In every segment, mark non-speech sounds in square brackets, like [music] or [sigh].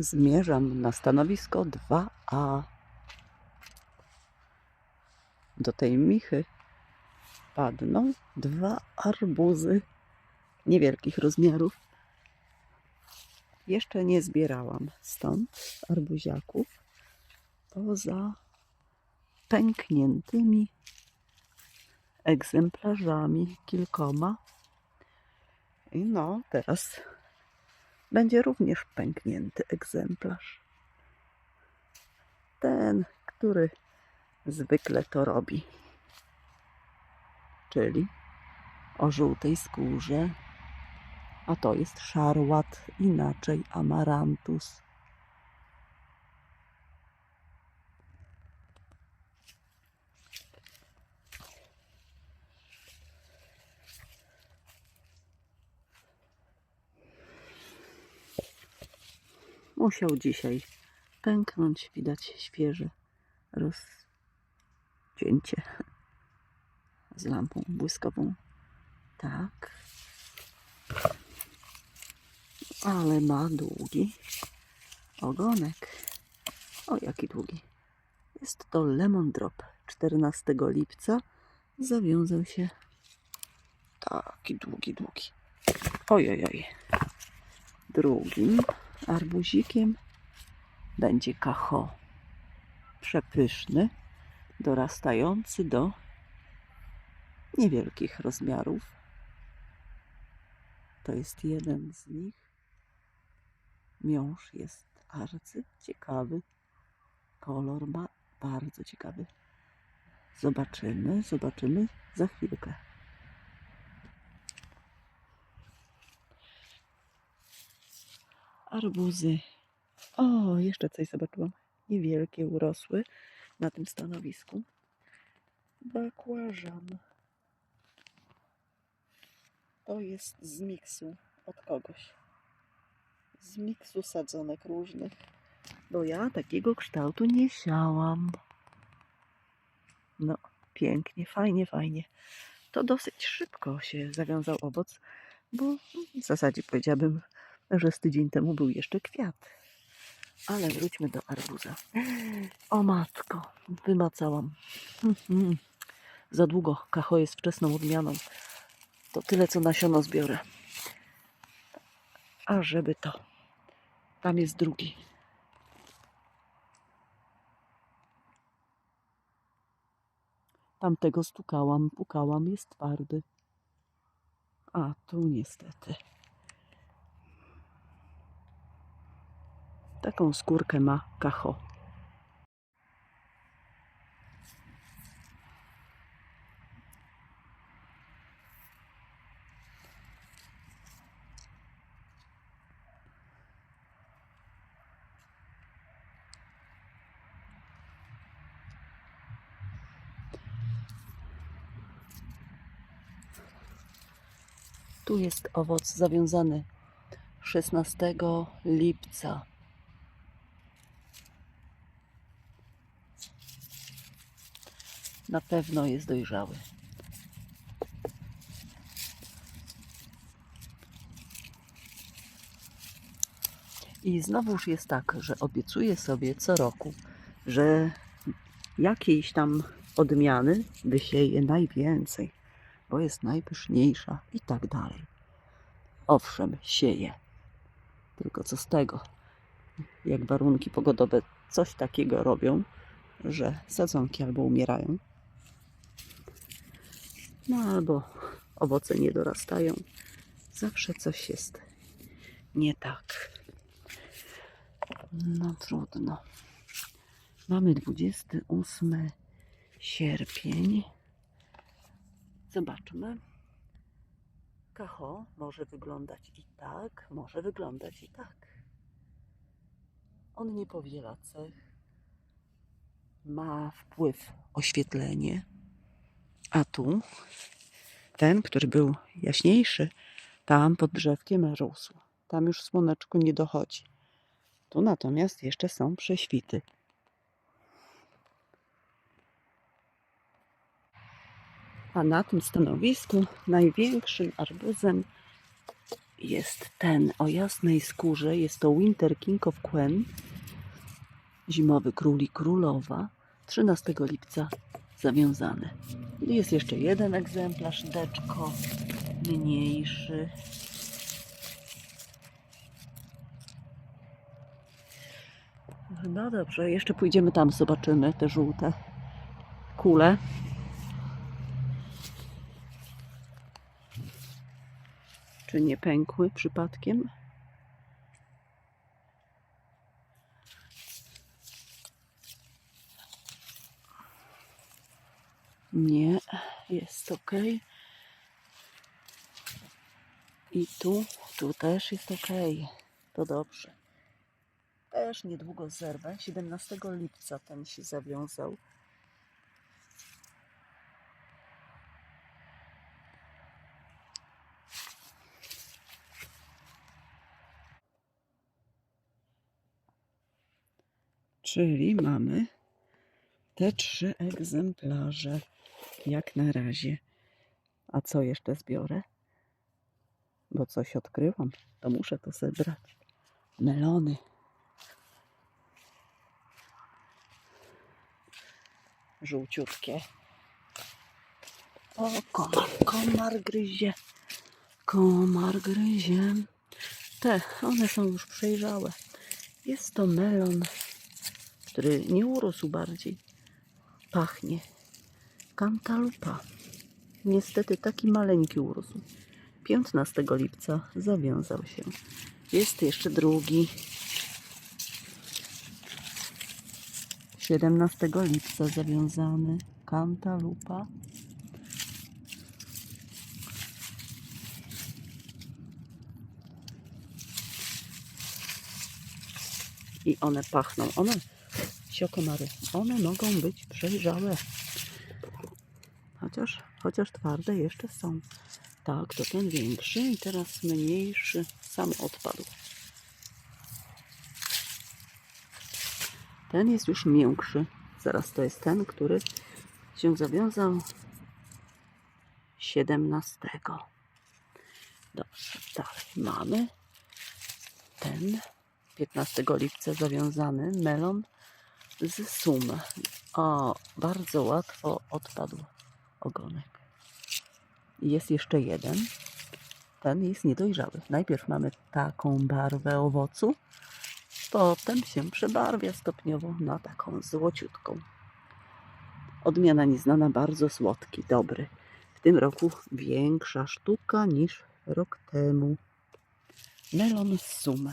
Zmierzam na stanowisko 2A. Do tej michy padną dwa arbuzy niewielkich rozmiarów. Jeszcze nie zbierałam stąd arbuziaków poza pękniętymi egzemplarzami kilkoma. I no, teraz będzie również pęknięty egzemplarz. Ten, który zwykle to robi. Czyli o żółtej skórze, a to jest szarłat, inaczej amarantus. Musiał dzisiaj pęknąć, widać świeże rozcięcie z lampą błyskową. Tak. Ale ma długi ogonek. O, jaki długi. Jest to lemon drop. 14 lipca zawiązał się taki długi, długi. Ojojoj. Drugim arbuzikiem będzie kacho. Przepyszny, dorastający do niewielkich rozmiarów. To jest jeden z nich. Miąższ jest arcy ciekawy. Kolor ma bardzo ciekawy. Zobaczymy, zobaczymy za chwilkę. Arbuzy. O, jeszcze coś zobaczyłam. Niewielkie urosły na tym stanowisku. Bakłażan. To jest z miksu od kogoś. Z miksu sadzonek różnych. Bo ja takiego kształtu nie siałam. No, pięknie, fajnie, fajnie. To dosyć szybko się zawiązał owoc, bo w zasadzie powiedziałabym, że z tydzień temu był jeszcze kwiat. Ale wróćmy do arbuza. O matko, wymacałam. [laughs] Za długo. Kacho jest wczesną odmianą. To tyle, co nasiono zbiorę. A żeby to. Tam jest drugi. Tamtego stukałam, pukałam, jest twardy. A tu niestety. Taką skórkę ma kacho. Tu jest owoc zawiązany 16 lipca. Na pewno jest dojrzały. I znowuż jest tak, że obiecuję sobie co roku, że jakiejś tam odmiany wysieję najwięcej, bo jest najpyszniejsza i tak dalej. Owszem, sieję. Tylko co z tego? Jak warunki pogodowe coś takiego robią, że sadzonki albo umierają, no albo owoce nie dorastają. Zawsze coś jest nie tak. No trudno. Mamy 28 sierpień. Zobaczmy. Kacho może wyglądać i tak, może wyglądać i tak. On nie powiela cech. Ma wpływ oświetlenie. A tu ten, który był jaśniejszy, tam pod drzewkiem rósł. Tam już słoneczko nie dochodzi. Tu natomiast jeszcze są prześwity. A na tym stanowisku największym arbuzem jest ten o jasnej skórze. Jest to Winter King of Quen. Zimowy król i królowa. 13 lipca zawiązany. Jest jeszcze jeden egzemplarz, deczko mniejszy. No dobrze, jeszcze pójdziemy tam, zobaczymy te żółte kule. Czy nie pękły przypadkiem? Nie, jest ok. I tu, tu też jest ok. To dobrze. Też niedługo zerwę. 17 lipca ten się zawiązał. Czyli mamy te trzy egzemplarze jak na razie. A co jeszcze zbiorę? Bo coś odkryłam, to muszę to zebrać. Melony. Żółciutkie. O, komar, komar gryzie. Komar gryzie. Te, one są już przejrzałe. Jest to melon, który nie urósł bardziej. Pachnie. Kantalupa. Niestety taki maleńki urósł. 15 lipca zawiązał się. Jest jeszcze drugi. 17 lipca zawiązany. Kantalupa. I one pachną. One, siokomary, one mogą być przejrzałe. Chociaż, chociaż twarde jeszcze są. Tak, to ten większy i teraz mniejszy sam odpadł. Ten jest już miększy. Zaraz to jest ten, który się zawiązał 17. Dobrze, dalej mamy ten 15 lipca zawiązany melon z sum. O, bardzo łatwo odpadł ogonek. Jest jeszcze jeden. Ten jest niedojrzały. Najpierw mamy taką barwę owocu, potem się przebarwia stopniowo na taką złociutką. Odmiana nieznana, bardzo słodki, dobry. W tym roku większa sztuka niż rok temu. Melon z sum.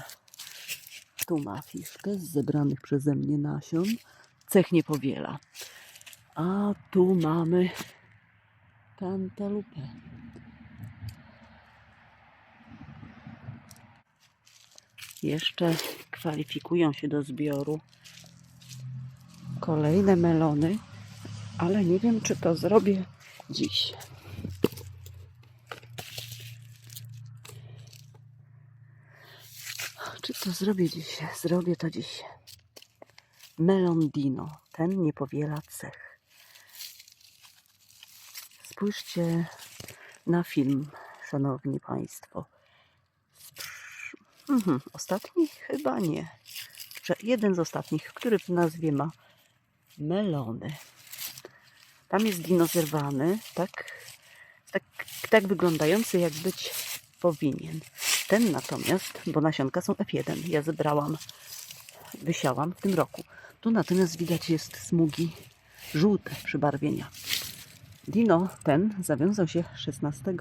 Tu ma fiszkę z zebranych przeze mnie nasion. Cech nie powiela. A tu mamy kantalupę. Jeszcze kwalifikują się do zbioru kolejne melony, ale nie wiem, czy to zrobię dziś. Czy to zrobię dziś? Zrobię to dziś. Melon Dino. Ten nie powiela cech. Spójrzcie na film, szanowni państwo. Mhm, ostatni? Chyba nie. Jeden z ostatnich, który w nazwie ma melony. Tam jest dino zerwany, tak, tak, tak wyglądający, jak być powinien. Ten natomiast, bo nasionka są F1, ja zebrałam, wysiałam w tym roku. Tu natomiast widać jest smugi żółte przybarwienia. Dino ten zawiązał się 16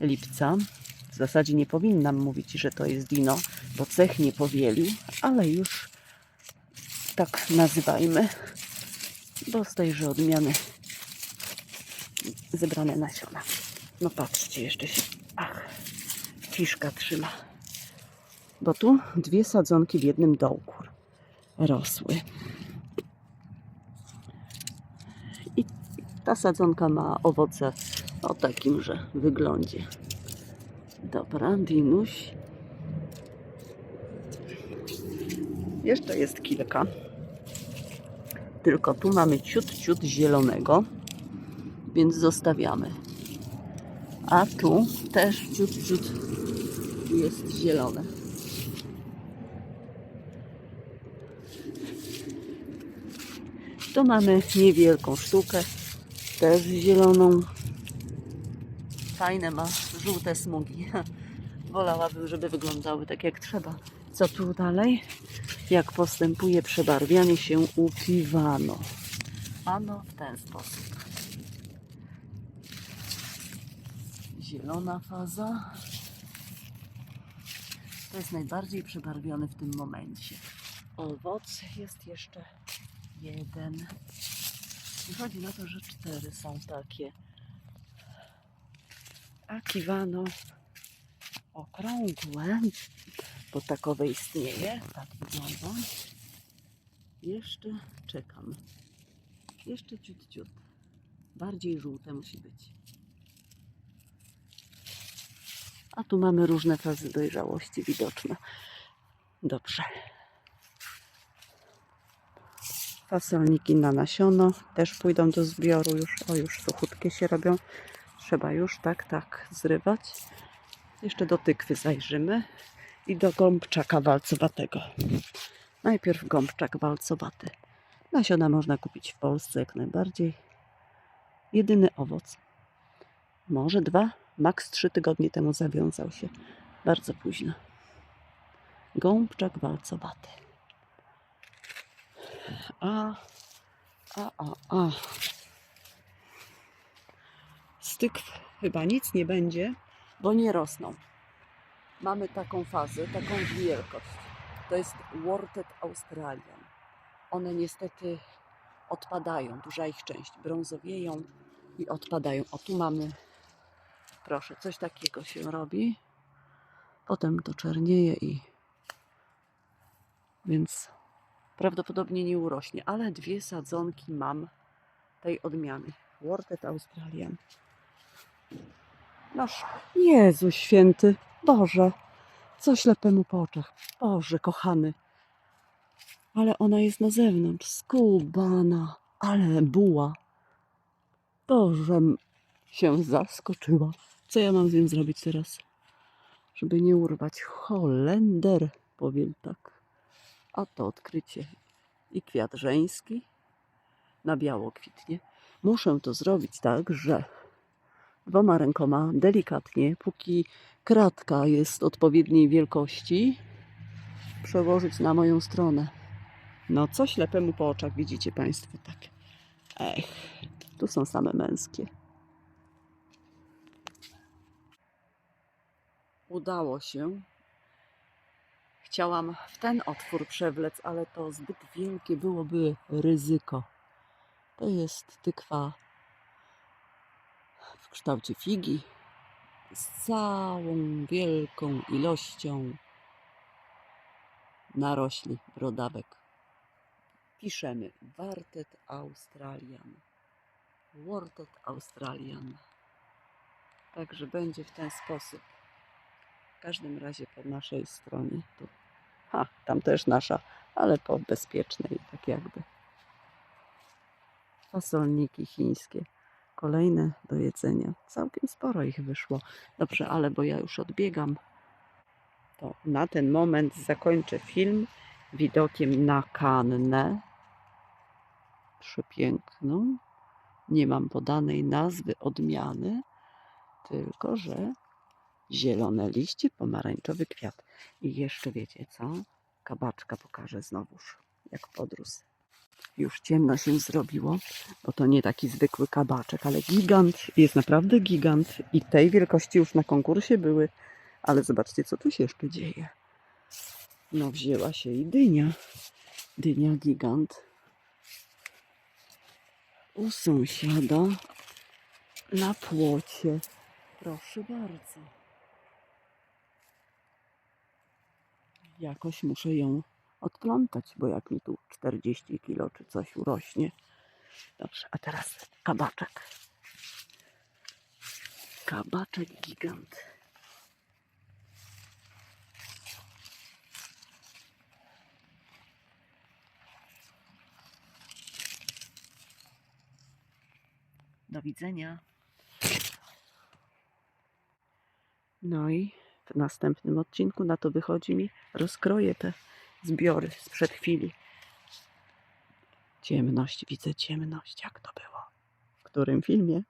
lipca. W zasadzie nie powinnam mówić, że to jest dino, bo cech nie powielił, ale już tak nazywajmy, bo z tejże odmiany zebrane nasiona. No patrzcie, jeszcze się, ach, fiszka trzyma. Bo tu dwie sadzonki w jednym dołku rosły. I ta sadzonka ma owoce o takimże wyglądzie. Dobra, dinuś. Jeszcze jest kilka. Tylko tu mamy ciut, ciut zielonego, więc zostawiamy. A tu też ciut, ciut jest zielone. Tu mamy niewielką sztukę, też zieloną. Fajne ma żółte smugi. [laughs] Wolałabym, żeby wyglądały tak jak trzeba. Co tu dalej? Jak postępuje przebarwianie się u piwano? Ano w ten sposób. Zielona faza. To jest najbardziej przebarwiony w tym momencie. Owoc jest jeszcze jeden. Wychodzi na to, że cztery są takie. A kiwano okrągłe, bo takowe istnieje. Tak wygląda. Jeszcze czekam. Jeszcze ciut, ciut. Bardziej żółte musi być. A tu mamy różne fazy dojrzałości widoczne. Dobrze. Fasolniki na nasiono też pójdą do zbioru już. O, już suchutkie się robią. Trzeba już tak, tak zrywać. Jeszcze do tykwy zajrzymy i do gąbczaka walcowatego. Najpierw gąbczak walcowaty. Nasiona można kupić w Polsce jak najbardziej. Jedyny owoc. Może dwa, maks trzy tygodnie temu zawiązał się. Bardzo późno. Gąbczak walcowaty. A, a, a, a. Z chyba nic nie będzie, bo nie rosną. Mamy taką fazę, taką wielkość. To jest Wortet Australian. One niestety odpadają, duża ich część, brązowieją i odpadają. O, tu mamy, proszę, coś takiego się robi. Potem to czernieje i więc prawdopodobnie nie urośnie, ale dwie sadzonki mam tej odmiany. Wortet Australian. Noż, Jezu święty, Boże, co ślepemu po oczach. Boże, kochany. Ale ona jest na zewnątrz, skubana, ale buła. Boże, się zaskoczyła. Co ja mam z nią zrobić teraz? Żeby nie urwać. Holender, powiem tak. A to odkrycie. I kwiat żeński na biało kwitnie. Muszę to zrobić tak, że dwoma rękoma delikatnie, póki kratka jest odpowiedniej wielkości, przełożyć na moją stronę. No, co ślepemu po oczach widzicie Państwo tak. Ech, tu są same męskie. Udało się. Chciałam w ten otwór przewlec, ale to zbyt wielkie byłoby ryzyko. To jest tykwa w kształcie figi z całą wielką ilością narośli brodawek. Piszemy Wartet Australian. Wortet Australian. Także będzie w ten sposób. W każdym razie po naszej stronie. Ha, tam też nasza, ale po bezpiecznej, tak jakby. Fasolniki chińskie. Kolejne do jedzenia. Całkiem sporo ich wyszło. Dobrze, ale bo ja już odbiegam, to na ten moment zakończę film widokiem na kannę. Przepiękną. Nie mam podanej nazwy odmiany, tylko że zielone liście, pomarańczowy kwiat. I jeszcze wiecie co? Kabaczka pokażę znowuż, jak podrósł. Już ciemno się zrobiło, bo to nie taki zwykły kabaczek, ale gigant. Jest naprawdę gigant. I tej wielkości już na konkursie były. Ale zobaczcie, co tu się jeszcze dzieje. No wzięła się i dynia. Dynia gigant. U sąsiada na płocie. Proszę bardzo. Jakoś muszę ją odplątać, bo jak mi tu 40 kilo czy coś urośnie. Dobrze, a teraz kabaczek. Kabaczek gigant. Do widzenia. No i w następnym odcinku. Na to wychodzi mi. Rozkroję te zbiory sprzed chwili. Ciemność, widzę ciemność. Jak to było? W którym filmie?